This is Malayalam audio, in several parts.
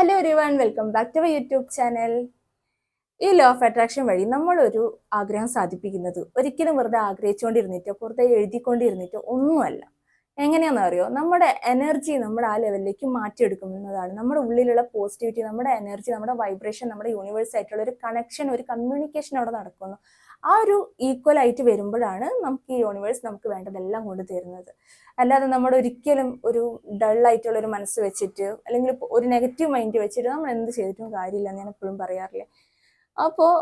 Hello everyone welcome back to my YouTube channel ഈ ലോ ഓഫ് അട്രാക്ഷൻ വഴി നമ്മളൊരു ആഗ്രഹം സാധിപ്പിക്കുന്നത് ഒരിക്കലും വെറുതെ ആഗ്രഹിച്ചുകൊണ്ടിരുന്നിട്ടോ വെറുതെ എഴുതിക്കൊണ്ടിരുന്നിട്ടോ ഒന്നുമല്ല. എങ്ങനെയാണെന്ന് അറിയോ നമ്മുടെ എനർജി നമ്മുടെ ആ ലെവലിലേക്ക് മാറ്റിയെടുക്കുന്നതാണ്. നമ്മുടെ ഉള്ളിലുള്ള പോസിറ്റിവിറ്റി നമ്മുടെ എനർജി നമ്മുടെ വൈബ്രേഷൻ നമ്മുടെ യൂണിവേഴ്സ് ആയിട്ടുള്ള ഒരു കണക്ഷൻ ഒരു കമ്മ്യൂണിക്കേഷൻ അവിടെ നടക്കുന്നു. ആ ഒരു ഈക്വൽ ആയിട്ട് വരുമ്പോഴാണ് നമുക്ക് ഈ യൂണിവേഴ്സ് നമുക്ക് വേണ്ടതെല്ലാം കൊണ്ട് തരുന്നത്. അല്ലാതെ നമ്മൾ ഒരിക്കലും ഒരു ഡൾ ആയിട്ടുള്ള ഒരു മനസ്സ് വെച്ചിട്ട് അല്ലെങ്കിൽ ഒരു നെഗറ്റീവ് മൈൻഡ് വെച്ചിട്ട് നമ്മൾ എന്ത് ചെയ്തിട്ടും കാര്യമില്ല എന്ന് ഞാൻ എപ്പോഴും പറയാറില്ലേ. അപ്പോൾ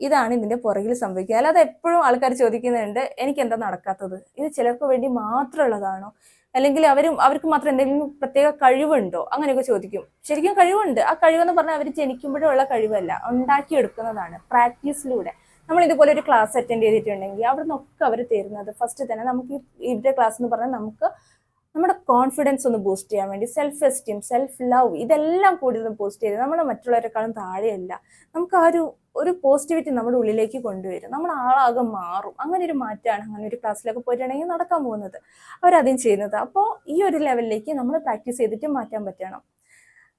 ഇതാണ് ഇതിന്റെ പുറകിൽ സംഭവിക്കുക. അല്ലാതെ എപ്പോഴും ആൾക്കാർ ചോദിക്കുന്നുണ്ട് എനിക്ക് എന്താ നടക്കാത്തത്? ഇത് ചിലർക്ക് വേണ്ടി മാത്രമുള്ളതാണോ? അല്ലെങ്കിൽ അവരും അവർക്ക് മാത്രം എന്തെങ്കിലും പ്രത്യേക കഴിവുണ്ടോ? അങ്ങനെയൊക്കെ ചോദിക്കും. ശരിക്കും കഴിവുണ്ട്. ആ കഴിവെന്ന് പറഞ്ഞാൽ അവർ ജനിക്കുമ്പോഴുള്ള കഴിവല്ല. ഉണ്ടാക്കിയെടുക്കുന്നതാണ്. പ്രാക്ടീസിലൂടെ. നമ്മൾ ഇതുപോലെ ഒരു ക്ലാസ് അറ്റൻഡ് ചെയ്തിട്ടുണ്ടെങ്കിൽ അവിടെ നിന്നൊക്കെ അവർ തരുന്നത് ഫസ്റ്റ് തന്നെ നമുക്ക് ഈ ഇവരുടെ ക്ലാസ് എന്ന് പറഞ്ഞാൽ നമുക്ക് നമ്മുടെ കോൺഫിഡൻസ് ഒന്ന് ബൂസ്റ്റ് ചെയ്യാൻ വേണ്ടി സെൽഫ് എസ്റ്റീം സെൽഫ് ലവ് ഇതെല്ലാം കൂടി ഒന്ന് ബൂസ്റ്റ് ചെയ്ത് നമ്മൾ മറ്റുള്ളവരെക്കാളും താഴെയല്ല. നമുക്ക് ആ ഒരു ഒരു പോസിറ്റിവിറ്റി നമ്മുടെ ഉള്ളിലേക്ക് കൊണ്ടുവരും. നമ്മൾ ആളാകെ മാറും. അങ്ങനെ ഒരു മാറ്റമാണ് അങ്ങനെ ഒരു ക്ലാസ്സിലൊക്കെ പോയിട്ടുണ്ടെങ്കിൽ നടക്കാൻ പോകുന്നത്. അവരതും ചെയ്യുന്നത്. അപ്പോൾ ഈ ഒരു ലെവലിലേക്ക് നമ്മൾ പ്രാക്ടീസ് ചെയ്തിട്ട് മാറ്റാൻ പറ്റണം.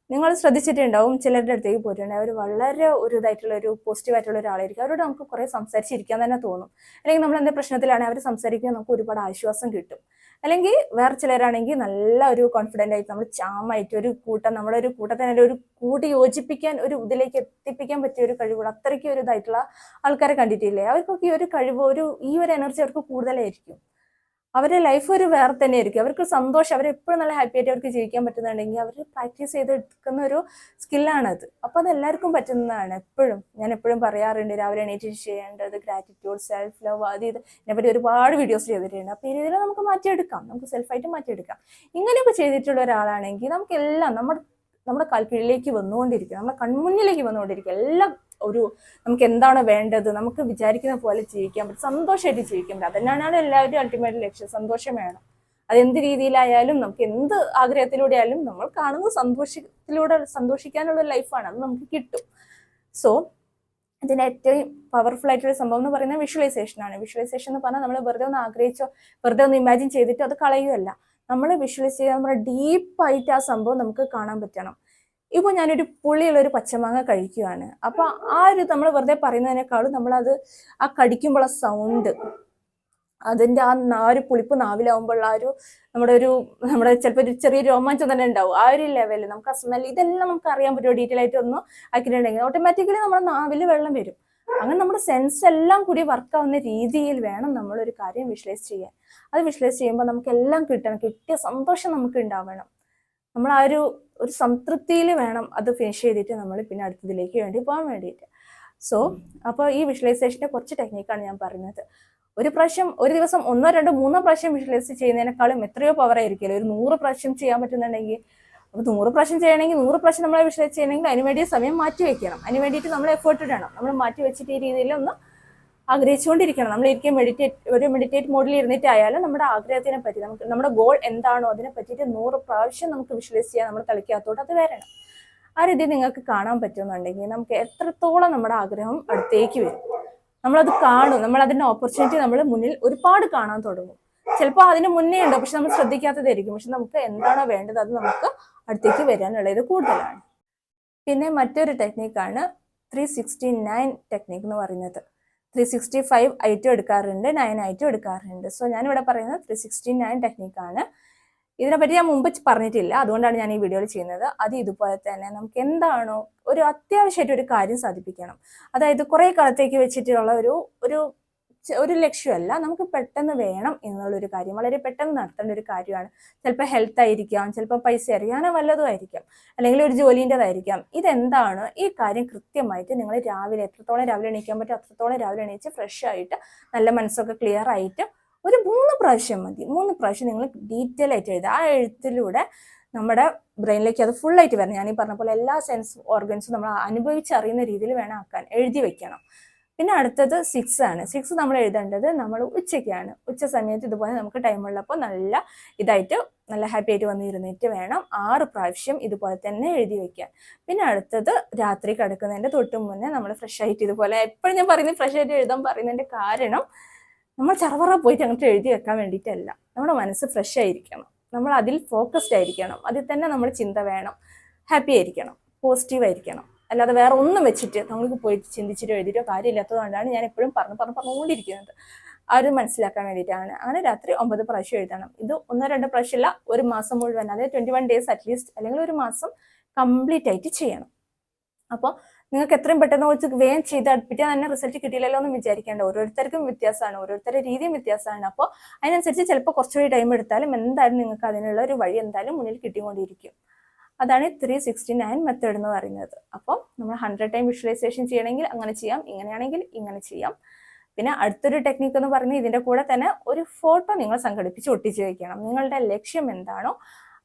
നിങ്ങൾ ശ്രദ്ധിച്ചിട്ടുണ്ടാവും ചിലരുടെ അടുത്തേക്ക് പോയിട്ടുണ്ടെങ്കിൽ അവർ വളരെ ഒരു ഇതായിട്ടുള്ള ഒരു പോസിറ്റീവ് ആയിട്ടുള്ള ഒരാളായിരിക്കും. അവരോട് നമുക്ക് കുറേ സംസാരിച്ചിരിക്കാൻ തന്നെ തോന്നും. അല്ലെങ്കിൽ നമ്മൾ എന്തെങ്കിലും പ്രശ്നത്തിലാണെങ്കിൽ അവർ സംസാരിക്കാൻ നമുക്ക് ഒരുപാട് ആശ്വാസം കിട്ടും. അല്ലെങ്കിൽ വേറെ ചിലരാണെങ്കിൽ നല്ല ഒരു കോൺഫിഡന്റ് ആയിട്ട് നമ്മൾ ചാമായിട്ട് ഒരു കൂട്ടം നമ്മുടെ ഒരു കൂട്ടത്തിനെ ഒരു കൂട്ടി യോജിപ്പിക്കാൻ ഒരു ഇതിലേക്ക് എത്തിപ്പിക്കാൻ പറ്റിയ ഒരു കഴിവുകൾ അത്രയ്ക്ക് ഒരു ഇതായിട്ടുള്ള ആൾക്കാരെ കണ്ടിട്ടില്ലേ? അവർക്കൊക്കെ ഈ ഒരു കഴിവ് ഒരു ഈ ഒരു എനർജി അവർക്ക് കൂടുതലായിരിക്കും. അവരുടെ ലൈഫ് ഒരു വേറെ തന്നെ ആയിരിക്കും അവർക്ക് സന്തോഷം അവർ എപ്പോഴും നല്ല ഹാപ്പി ആയിട്ട് അവർക്ക് ജീവിക്കാൻ പറ്റുന്നുണ്ടെങ്കിൽ അവർ പ്രാക്ടീസ് ചെയ്തെടുക്കുന്ന ഒരു സ്കില്ലാണത് അപ്പോൾ അത് എല്ലാവർക്കും പറ്റുന്നതാണ് എപ്പോഴും. ഞാൻ എപ്പോഴും പറയാറുണ്ട് രാവിലെ എണീറ്റ് ചെയ്യേണ്ടത് ഗ്രാറ്റിറ്റ്യൂഡ് സെൽഫ് ലവ് അത് ഇത്. ഇതിനെപ്പറ്റി ഒരുപാട് വീഡിയോസ് ചെയ്തിട്ടുണ്ട്. അപ്പോൾ രീതിയിൽ നമുക്ക് മാറ്റിയെടുക്കാം. നമുക്ക് സെൽഫായിട്ട് മാറ്റിയെടുക്കാം. ഇങ്ങനെയൊക്കെ ചെയ്തിട്ടുള്ള ഒരാളാണെങ്കിൽ നമുക്കെല്ലാം നമ്മുടെ നമ്മുടെ കാൽക്കീഴിലേക്ക് വന്നുകൊണ്ടിരിക്കും. നമ്മുടെ കൺമുന്നിലേക്ക് വന്നുകൊണ്ടിരിക്കും. എല്ലാം ഒരു നമുക്ക് എന്താണ് വേണ്ടത് നമുക്ക് വിചാരിക്കുന്ന പോലെ ജീവിക്കാൻ പറ്റും. സന്തോഷമായിട്ട് ജീവിക്കാൻ പറ്റും. അതന്നെയാണ് എല്ലാവരും അൾട്ടിമേറ്റ് ലക്ഷ്യം. സന്തോഷം വേണം. അതെന്ത് രീതിയിലായാലും നമുക്ക് എന്ത് ആഗ്രഹത്തിലൂടെ ആയാലും നമ്മൾ കാണുന്നത് സന്തോഷത്തിലൂടെ സന്തോഷിക്കാനുള്ള ലൈഫാണ് അത് നമുക്ക് കിട്ടും. സോ ഇതിന് ഏറ്റവും പവർഫുൾ ആയിട്ടുള്ള സംഭവം എന്ന് പറയുന്നത് വിഷ്വലൈസേഷൻ ആണ്. വിഷ്വലൈസേഷൻ എന്ന് പറഞ്ഞാൽ നമ്മൾ വെറുതെ ഒന്ന് ആഗ്രഹിച്ചോ വെറുതെ ഒന്ന് ഇമാജിൻ ചെയ്തിട്ടോ അത് കളയുകയല്ല. നമ്മൾ വിഷ്വലൈസ് ചെയ്യാൻ നമ്മുടെ ഡീപ്പായിട്ട് ആ സംഭവം നമുക്ക് കാണാൻ പറ്റണം. ഇപ്പോൾ ഞാനൊരു പുളിയുള്ള ഒരു പച്ചമാങ്ങ കഴിക്കുകയാണ് അപ്പൊ ആ ഒരു നമ്മൾ വെറുതെ പറയുന്നതിനേക്കാളും അത് ആ കടിക്കുമ്പോഴുള്ള സൗണ്ട് അതിന്റെ ആ നാ ഒരു പുളിപ്പ് നാവിലാവുമ്പോൾ ആ ഒരു നമ്മുടെ ഒരു നമ്മുടെ ചിലപ്പോൾ ഒരു ചെറിയ രോമാഞ്ചം തന്നെ ഉണ്ടാവും. ആ ഒരു ലെവലിൽ നമുക്ക് ആ സ്മെൽ ഇതെല്ലാം നമുക്ക് അറിയാൻ പറ്റുമോ ഡീറ്റെയിൽ ആയിട്ട് ഒന്ന് ആക്കിയിട്ടുണ്ടെങ്കിൽ ഓട്ടോമാറ്റിക്കലി നമ്മുടെ നാവിൽ വെള്ളം വരും. അങ്ങനെ നമ്മുടെ സെൻസ് എല്ലാം കൂടി വർക്കാവുന്ന രീതിയിൽ വേണം നമ്മളൊരു കാര്യം വിഷ്വലൈസ് ചെയ്യാൻ. അത് വിഷ്വലൈസ് ചെയ്യുമ്പോൾ നമുക്ക് എല്ലാം കിട്ടണം. കിട്ടിയ സന്തോഷം നമുക്ക് ഉണ്ടാവണം. നമ്മൾ ആ ഒരു ഒരു സംതൃപ്തിയിൽ വേണം അത് ഫിനിഷ് ചെയ്തിട്ട് നമ്മൾ പിന്നെ അടുത്തതിലേക്ക് വേണ്ടി പോകാൻ വേണ്ടിയിട്ട്. സോ അപ്പോൾ ഈ വിഷ്വലൈസേഷന്റെ കുറച്ച് ടെക്നിക്കാണ് ഞാൻ പറഞ്ഞത് ഒരു പ്രാവശ്യം ഒരു ദിവസം ഒന്നോ രണ്ടോ മൂന്നോ പ്രാവശ്യം വിഷ്വലൈസ് ചെയ്യുന്നതിനേക്കാളും എത്രയോ പവർ ആയിരിക്കുമല്ലോ. ഒരു നൂറ് പ്രാവശ്യം ചെയ്യാൻ പറ്റുന്നുണ്ടെങ്കിൽ. അപ്പോൾ നൂറ് പ്രാവശ്യം ചെയ്യണമെങ്കിൽ നൂറ് പ്രാവശ്യം നമ്മളെ വിഷ്വലൈസ് ചെയ്യണമെങ്കിൽ അതിന് വേണ്ടി സമയം മാറ്റി വെക്കണം. അതിന് വേണ്ടിയിട്ട് നമ്മൾ എഫേർട്ട് ഇടണം. നമ്മൾ മാറ്റി വെച്ചിട്ട് ഈ രീതിയിൽ ഒന്ന് ആഗ്രഹിച്ചുകൊണ്ടിരിക്കണം നമ്മൾ ഇരിക്കും മെഡിറ്റേറ്റ് ഒരു മെഡിറ്റേറ്റ് മോഡിൽ ഇരുന്നിട്ടായാലും നമ്മുടെ ആഗ്രഹത്തിനെ പറ്റി നമുക്ക് നമ്മുടെ ഗോൾ എന്താണോ അതിനെ പറ്റിയിട്ട് നൂറ് പ്രാവശ്യം നമുക്ക് വിഷ്വലൈസ് ചെയ്യാൻ നമ്മൾ തലയ്ക്കകത്തോട്ട് അത് വരണം. ആ രീതി നിങ്ങൾക്ക് കാണാൻ പറ്റുന്നുണ്ടെങ്കിൽ നമുക്ക് എത്രത്തോളം നമ്മുടെ ആഗ്രഹം അടുത്തേക്ക് വരും. നമ്മളത് കാണും. നമ്മൾ അതിന്റെ ഓപ്പർച്യൂണിറ്റി നമ്മൾ മുന്നിൽ ഒരുപാട് കാണാൻ തുടങ്ങും. ചിലപ്പോൾ അതിന് മുന്നേ ഉണ്ടോ? പക്ഷെ നമ്മൾ ശ്രദ്ധിക്കാത്തതായിരിക്കും. പക്ഷെ നമുക്ക് എന്താണോ വേണ്ടത് അത് നമുക്ക് അടുത്തേക്ക് വരാനുള്ളത് കൂടുതലാണ്. പിന്നെ മറ്റൊരു ടെക്നിക്കാണ് ത്രീ സിക്സ്റ്റി നയൻ ടെക്നിക്ക് എന്ന് പറയുന്നത്. ത്രീ സിക്സ്റ്റി ഫൈവ് ഐറ്റം എടുക്കാറുണ്ട് നയൻ ഐറ്റം എടുക്കാറുണ്ട്. സോ ഞാനിവിടെ പറയുന്നത് ത്രീ സിക്സ്റ്റി നയൻ ടെക്നിക്കാണ് ഇതിനെപ്പറ്റി ഞാൻ മുമ്പ് പറഞ്ഞിട്ടില്ല. അതുകൊണ്ടാണ് ഞാൻ ഈ വീഡിയോയിൽ ചെയ്യുന്നത്. അത് ഇതുപോലെ തന്നെ നമുക്ക് എന്താണോ ഒരു അത്യാവശ്യമായിട്ട് ഒരു കാര്യം സാധിപ്പിക്കണം. അതായത് കുറേ കാലത്തേക്ക് വെച്ചിട്ടുള്ള ഒരു ഒരു ഒരു ലക്ഷ്യമല്ല. നമുക്ക് പെട്ടെന്ന് വേണം എന്നുള്ളൊരു കാര്യം. വളരെ പെട്ടെന്ന് നടത്തേണ്ട ഒരു കാര്യമാണ്. ചിലപ്പോൾ ഹെൽത്ത് ആയിരിക്കാം ചിലപ്പോൾ പൈസ അറിയാനോ വല്ലതും ആയിരിക്കാം. അല്ലെങ്കിൽ ഒരു ജോലിന്റെതായിരിക്കാം. ഇതെന്താണ്? ഈ കാര്യം കൃത്യമായിട്ട് നിങ്ങൾ രാവിലെ എത്രത്തോളം രാവിലെ എണീക്കാൻ പറ്റും അത്രത്തോളം രാവിലെ എണീച്ച് ഫ്രഷ് ആയിട്ട് നല്ല മനസ്സൊക്കെ ക്ലിയർ ആയിട്ട് ഒരു മൂന്ന് പ്രാവശ്യം മതി. മൂന്ന് പ്രാവശ്യം നിങ്ങൾ ഡീറ്റെയിൽ ആയിട്ട് എഴുതുക. ആ എഴുത്തിലൂടെ നമ്മുടെ ബ്രെയിനിലേക്ക് അത് ഫുള്ളായിട്ട് വരണം. ഞാൻ പറഞ്ഞ പോലെ എല്ലാ സെൻസ് ഓർഗൻസും നമ്മൾ അനുഭവിച്ചറിയുന്ന രീതിയിൽ വേണം ആക്കാൻ. എഴുതി വെക്കണം. പിന്നെ അടുത്തത് സിക്സ് ആണ്. സിക്സ് നമ്മൾ എഴുതേണ്ടത് നമ്മൾ ഉച്ചയ്ക്കാണ്. ഉച്ച സമയത്ത് ഇതുപോലെ നമുക്ക് ടൈം ഉള്ളപ്പോൾ നല്ല ഇതായിട്ട് നല്ല ഹാപ്പി ആയിട്ട് വന്ന് ഇരുന്നിട്ട് വേണം ആറ് പ്രാവശ്യം ഇതുപോലെ തന്നെ എഴുതി വെക്കാൻ. പിന്നെ അടുത്തത് രാത്രി കിടക്കുന്നതിന്റെ തൊട്ട് മുന്നേ നമ്മൾ ഫ്രഷ് ആയിട്ട് ഇതുപോലെ എപ്പോഴും ഞാൻ പറയുന്നത് ഫ്രഷ് ആയിട്ട് എഴുതാൻ പറയുന്നതിന്റെ കാരണം നമ്മൾ ചറവറ പോയിട്ട് അങ്ങോട്ട് എഴുതി വെക്കാൻ വേണ്ടിയിട്ടല്ല. നമ്മുടെ മനസ്സ് ഫ്രഷ് ആയിരിക്കണം. നമ്മൾ അതിൽ ഫോക്കസ്ഡ് ആയിരിക്കണം. അതിൽ തന്നെ നമ്മൾ ചിന്ത വേണം. ഹാപ്പി ആയിരിക്കണം. പോസിറ്റീവ് ആയിരിക്കണം. അല്ലാതെ വേറെ ഒന്നും വെച്ചിട്ട് നമ്മൾക്ക് പോയിട്ട് ചിന്തിച്ചിട്ടോ എഴുതിയിട്ടോ കാര്യമില്ലാത്തതുകൊണ്ടാണ് ഞാൻ എപ്പോഴും പറഞ്ഞു പറഞ്ഞു പറഞ്ഞുകൊണ്ടിരിക്കുന്നത്. ആ ഒരു മനസ്സിലാക്കാൻ വേണ്ടിയിട്ടാണ്. അങ്ങനെ രാത്രി ഒമ്പത് പ്രാവശ്യം എഴുതണം. ഇത് ഒന്നോ രണ്ടോ പ്രാവശ്യമല്ല ഒരു മാസം മുഴുവൻ അതായത് ട്വന്റി വൺ ഡേയ്സ് അറ്റ്ലീസ്റ്റ് അല്ലെങ്കിൽ ഒരു മാസം കംപ്ലീറ്റ് ആയിട്ട് ചെയ്യണം. അപ്പോൾ നിങ്ങൾക്ക് എത്രയും പെട്ടെന്ന് വെച്ച് വേഗം ചെയ്ത് അടുപ്പിച്ചാൽ തന്നെ റിസൾട്ട് കിട്ടിയില്ലല്ലോ എന്ന് വിചാരിക്കേണ്ട. ഓരോരുത്തർക്കും വ്യത്യാസമാണ് ഓരോരുത്തരുടെ രീതിയും വ്യത്യാസമാണ്. അപ്പോൾ അതിനനുസരിച്ച് ചിലപ്പോൾ കുറച്ചുകൂടി ടൈം എടുത്താലും എന്തായാലും നിങ്ങൾക്ക് അതിനുള്ള ഒരു വഴി എന്തായാലും മുന്നിൽ കിട്ടിക്കൊണ്ടിരിക്കും. അതാണ് ത്രീ സിക്സ്റ്റി നയൻ മെത്തേഡ് എന്ന് പറയുന്നത്. അപ്പം നമ്മൾ ഹൺഡ്രഡ് ടൈം വിഷ്വലൈസേഷൻ ചെയ്യണമെങ്കിൽ അങ്ങനെ ചെയ്യാം ഇങ്ങനെയാണെങ്കിൽ ഇങ്ങനെ ചെയ്യാം. പിന്നെ അടുത്തൊരു ടെക്നിക്ക് എന്ന് പറഞ്ഞാൽ ഇതിന്റെ കൂടെ തന്നെ ഒരു ഫോട്ടോ നിങ്ങൾ സംഘടിപ്പിച്ച് ഒട്ടിച്ച് വയ്ക്കണം നിങ്ങളുടെ ലക്ഷ്യം എന്താണോ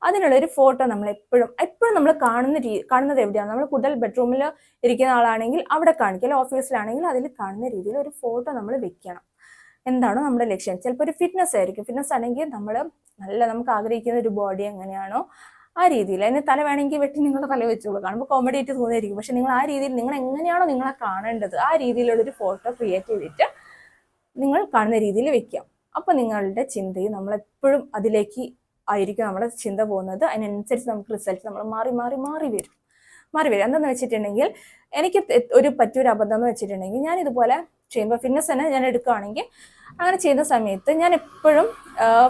അതിനുള്ള ഒരു ഫോട്ടോ നമ്മൾ എപ്പോഴും എപ്പോഴും നമ്മൾ കാണുന്ന രീതി കാണുന്നത് എവിടെയാണ്. നമ്മൾ കൂടുതൽ ബെഡ്റൂമിൽ ഇരിക്കുന്ന ആളാണെങ്കിൽ അവിടെ കാണിക്കുക അല്ലെങ്കിൽ ഓഫീസിലാണെങ്കിൽ അതിൽ കാണുന്ന രീതിയിൽ ഒരു ഫോട്ടോ നമ്മൾ വെക്കണം. എന്താണോ നമ്മുടെ ലക്ഷ്യം. ചിലപ്പോൾ ഒരു ഫിറ്റ്നസ് ആയിരിക്കും. ഫിറ്റ്നസ് ആണെങ്കിൽ നമ്മൾ നല്ല നമുക്ക് ആഗ്രഹിക്കുന്ന ഒരു ബോഡി എങ്ങനെയാണോ ആ രീതിയിൽ. അതിന് തല വേണമെങ്കിൽ വെട്ടി നിങ്ങൾ തല വെച്ചോളൂ. കാണുമ്പോൾ കോമഡി ആയിട്ട് തോന്നിയിരിക്കും. പക്ഷെ നിങ്ങൾ ആ രീതിയിൽ നിങ്ങൾ എങ്ങനെയാണോ നിങ്ങളെ കാണേണ്ടത് ആ രീതിയിലുള്ളൊരു ഫോട്ടോ ക്രിയേറ്റ് ചെയ്തിട്ട് നിങ്ങൾ കാണുന്ന രീതിയിൽ വെക്കാം അപ്പോൾ നിങ്ങളുടെ ചിന്തയും നമ്മളെപ്പോഴും അതിലേക്ക് ആയിരിക്കും നമ്മുടെ ചിന്ത പോകുന്നത്. അതിനനുസരിച്ച് നമുക്ക് റിസൾട്ട് നമ്മൾ മാറി മാറി മാറി വരും. മാറി വരും. എന്താണെന്ന് വെച്ചിട്ടുണ്ടെങ്കിൽ എനിക്ക് ഒരു പറ്റിയൊരു അബദ്ധം എന്ന് വെച്ചിട്ടുണ്ടെങ്കിൽ ഞാൻ ഇതുപോലെ ചെയ്യുമ്പോൾ ഫിറ്റ്നസ് തന്നെ ഞാൻ എടുക്കുകയാണെങ്കിൽ അങ്ങനെ ചെയ്യുന്ന സമയത്ത് ഞാൻ എപ്പോഴും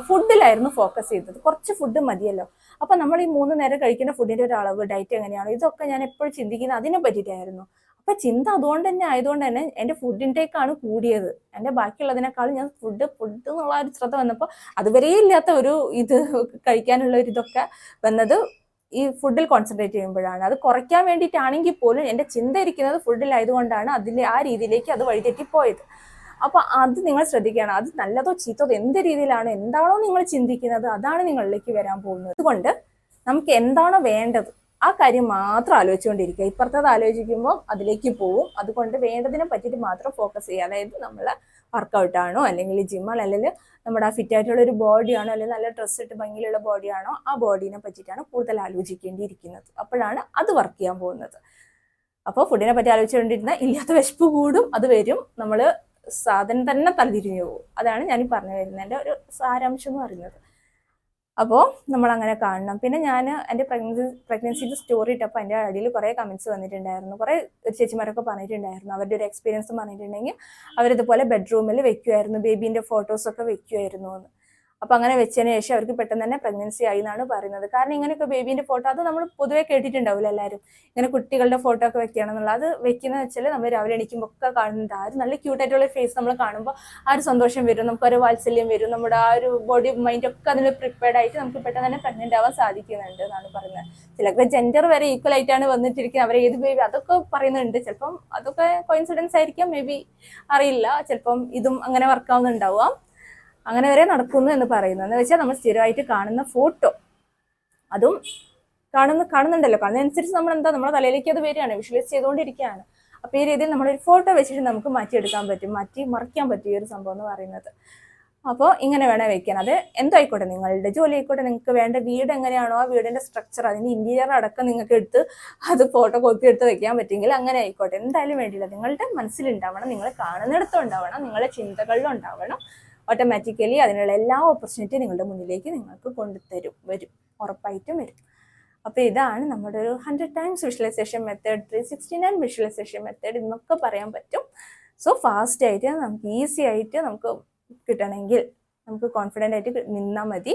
ഫുഡിലായിരുന്നു ഫോക്കസ് ചെയ്തത്. കുറച്ച് ഫുഡ് മതിയല്ലോ. അപ്പം നമ്മൾ ഈ മൂന്ന് നേരം കഴിക്കുന്ന ഫുഡിന്റെ ഒരു അളവ് ഡയറ്റ് എങ്ങനെയാണ്? ഇതൊക്കെ ഞാൻ എപ്പോഴും ചിന്തിക്കുന്നത് അതിനെ പറ്റിയിട്ടായിരുന്നു. അപ്പം ചിന്ത അതുകൊണ്ട് തന്നെ ആയതുകൊണ്ട് തന്നെ എന്റെ ഫുഡ് കൂടിയത്. എന്റെ ബാക്കിയുള്ളതിനേക്കാളും ഞാൻ ഫുഡ് ഫുഡ് എന്നുള്ള ഒരു ശ്രദ്ധ വന്നപ്പോൾ അതുവരെ ഇല്ലാത്ത ഒരു ഇത് കഴിക്കാനുള്ള ഒരു ഇതൊക്കെ വന്നത് ഈ ഫുഡിൽ കോൺസെൻട്രേറ്റ് ചെയ്യുമ്പോഴാണ്. അത് കുറയ്ക്കാൻ വേണ്ടിയിട്ടാണെങ്കിൽ പോലും എന്റെ ചിന്ത ഇരിക്കുന്നത് ഫുഡിലായതുകൊണ്ടാണ് അതിൽ ആ രീതിയിലേക്ക് അത് വഴിതെറ്റിപ്പോയത്. അപ്പൊ അത് നിങ്ങൾ ശ്രദ്ധിക്കണം അത് നല്ലതോ ചീത്തതോ എന്ത് രീതിയിലാണ് എന്താണോ നിങ്ങൾ ചിന്തിക്കുന്നത് അതാണ് നിങ്ങളിലേക്ക് വരാൻ പോകുന്നത്. അതുകൊണ്ട് നമുക്ക് എന്താണോ വേണ്ടത് ആ കാര്യം മാത്രം ആലോചിച്ചുകൊണ്ടിരിക്കുക. ഇപ്പുറത്തത് ആലോചിക്കുമ്പോൾ അതിലേക്ക് പോവും. അതുകൊണ്ട് വേണ്ടതിനെ പറ്റിയിട്ട് മാത്രം ഫോക്കസ് ചെയ്യുക. അതായത് നമ്മൾ വർക്കൗട്ടാണോ അല്ലെങ്കിൽ ജിമ്മോ അല്ലെങ്കിൽ നമ്മുടെ ആ ഫിറ്റ് ആയിട്ടുള്ള ഒരു ബോഡിയാണോ അല്ലെങ്കിൽ നല്ല ഡ്രസ്സ് ഇട്ട് ഭംഗിയിലുള്ള ബോഡിയാണോ ആ ബോഡീനെ പറ്റിയിട്ടാണ് കൂടുതൽ ആലോചിക്കേണ്ടിയിരിക്കുന്നത്. അപ്പോഴാണ് അത് വർക്ക് ചെയ്യാൻ പോകുന്നത്. അപ്പോൾ ഫുഡിനെ പറ്റി ആലോചിച്ചുകൊണ്ടിരുന്ന ഇല്ലാത്ത വിശപ്പ് കൂടും അത് വരും. നമ്മൾ സാധനം തന്നെ തലതിരിഞ്ഞു പോകും അതാണ് ഞാൻ പറഞ്ഞു വരുന്നതിന്റെ ഒരു സാരാംശം എന്ന് പറയുന്നത്. അപ്പോൾ നമ്മൾ അങ്ങനെ കാണണം. പിന്നെ ഞാൻ എന്റെ പ്രഗ്നൻസി പ്രഗ്നൻസിയുടെ സ്റ്റോറി ഇട്ടപ്പോൾ എന്റെ അടിയിൽ കുറേ കമന്റ്സ് വന്നിട്ടുണ്ടായിരുന്നു. കുറേ ചേച്ചിമാരൊക്കെ പറഞ്ഞിട്ടുണ്ടായിരുന്നു. അവരുടെ ഒരു എക്സ്പീരിയൻസ് പറഞ്ഞിട്ടുണ്ടെങ്കിൽ അവരിതുപോലെ ബെഡ്റൂമിൽ വെക്കുമായിരുന്നു ബേബീന്റെ ഫോട്ടോസൊക്കെ വെക്കുമായിരുന്നു എന്ന്. അപ്പോൾ അങ്ങനെ വെച്ചതിന് ശേഷം അവർക്ക് പെട്ടെന്ന് തന്നെ പ്രഗ്നൻസി ആയി എന്നാണ് പറയുന്നത്. കാരണം ഇങ്ങനെയൊക്കെ ബേബീന്റെ ഫോട്ടോ അത് നമ്മൾ പൊതുവേ കേട്ടിട്ടുണ്ടാവില്ല എല്ലാവരും ഇങ്ങനെ കുട്ടികളുടെ ഫോട്ടോ ഒക്കെ വെക്കണം എന്നുള്ളത് അത് വെക്കുന്ന വെച്ചാൽ നമ്മൾ രാവിലെ എണീക്കുമ്പോൾ ഒക്കെ കാണുന്നത് ആ ഒരു നല്ല ക്യൂട്ടായിട്ടുള്ള ഫേസ് നമ്മൾ കാണുമ്പോൾ ആ ഒരു സന്തോഷം വരും. നമുക്കൊരു വാത്സല്യം വരും. നമ്മുടെ ആ ഒരു ബോഡി മൈൻഡ് ഒക്കെ അതിൽ പ്രിപ്പയർഡ് ആയിട്ട് നമുക്ക് പെട്ടെന്ന് തന്നെ പ്രഗ്നന്റ് ആവാൻ സാധിക്കുന്നുണ്ട് എന്നാണ് പറയുന്നത്. ചിലപ്പോൾ ജെൻഡർ വരെ ഈക്വൽ ആയിട്ടാണ് വന്നിട്ടിരിക്കുന്നത്. അവരെ ഏത് ബേബി അതൊക്കെ പറയുന്നുണ്ട്. ചിലപ്പം അതൊക്കെ കോയിൻസിഡൻസ് ആയിരിക്കാം. മേ ബി അറിയില്ല. ചിലപ്പം ഇതും അങ്ങനെ വർക്കാവുന്നുണ്ടാവാം അങ്ങനെ വരെ നടക്കുന്നു എന്ന് പറയുന്നത് എന്ന് വെച്ചാൽ നമ്മൾ സ്ഥിരമായിട്ട് കാണുന്ന ഫോട്ടോ അതും കാണുന്ന കാണുന്നുണ്ടല്ലോ. കാണുന്നതനുസരിച്ച് നമ്മൾ എന്താ നമ്മുടെ തലയിലേക്ക് അത് വരികയാണ് വിഷ്വലൈസ് ചെയ്തുകൊണ്ടിരിക്കുകയാണ്. അപ്പോൾ ഈ രീതിയിൽ നമ്മളൊരു ഫോട്ടോ വെച്ചിട്ട് നമുക്ക് മാറ്റിയെടുക്കാൻ പറ്റും മാറ്റി മറിക്കാൻ പറ്റിയ ഒരു സംഭവം എന്ന് പറയുന്നത്. അപ്പോൾ ഇങ്ങനെ വേണേൽ വെക്കാൻ. അത് എന്തായിക്കോട്ടെ നിങ്ങളുടെ ജോലി ആയിക്കോട്ടെ നിങ്ങൾക്ക് വേണ്ട വീട് എങ്ങനെയാണോ ആ വീടിന്റെ സ്ട്രക്ചർ അതിന്റെ ഇന്റീരിയർ അടക്കം നിങ്ങൾക്ക് എടുത്ത് അത് ഫോട്ടോ കോപ്പി എടുത്ത് വെക്കാൻ പറ്റുമെങ്കിൽ അങ്ങനെ ആയിക്കോട്ടെ. എന്തായാലും വേണ്ടിയില്ല. നിങ്ങളുടെ മനസ്സിലുണ്ടാവണം നിങ്ങൾ കാണുന്നിടത്തും ഉണ്ടാവണം നിങ്ങളുടെ ചിന്തകളിലും ഉണ്ടാവണം. ഓട്ടോമാറ്റിക്കലി അതിനുള്ള എല്ലാ ഓപ്പർച്യൂണിറ്റി നിങ്ങളുടെ മുന്നിലേക്ക് നിങ്ങൾക്ക് കൊണ്ടുതരും വരും. ഉറപ്പായിട്ടും വരും. അപ്പോൾ ഇതാണ് നമ്മുടെ ഒരു hundred times visualisation method three sixty nine visualisation method എന്നൊക്കെ പറയാൻ പറ്റും. സോ ഫാസ്റ്റ് ആയിട്ട് നമുക്ക് ഈസി ആയിട്ട് നമുക്ക് കിട്ടണമെങ്കിൽ നമുക്ക് കോൺഫിഡന്റ് ആയിട്ട് നിന്നാൽ മതി.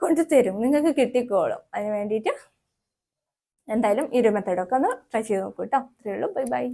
കൊണ്ടുതരും. നിങ്ങൾക്ക് കിട്ടിക്കോളും. അതിന് വേണ്ടിയിട്ട് എന്തായാലും ഈ ഒരു മെത്തേഡൊക്കെ ഒന്ന് ട്രൈ ചെയ്ത് നോക്കൂ കേട്ടോ അത്രയേ ഉള്ളൂ. Bye bye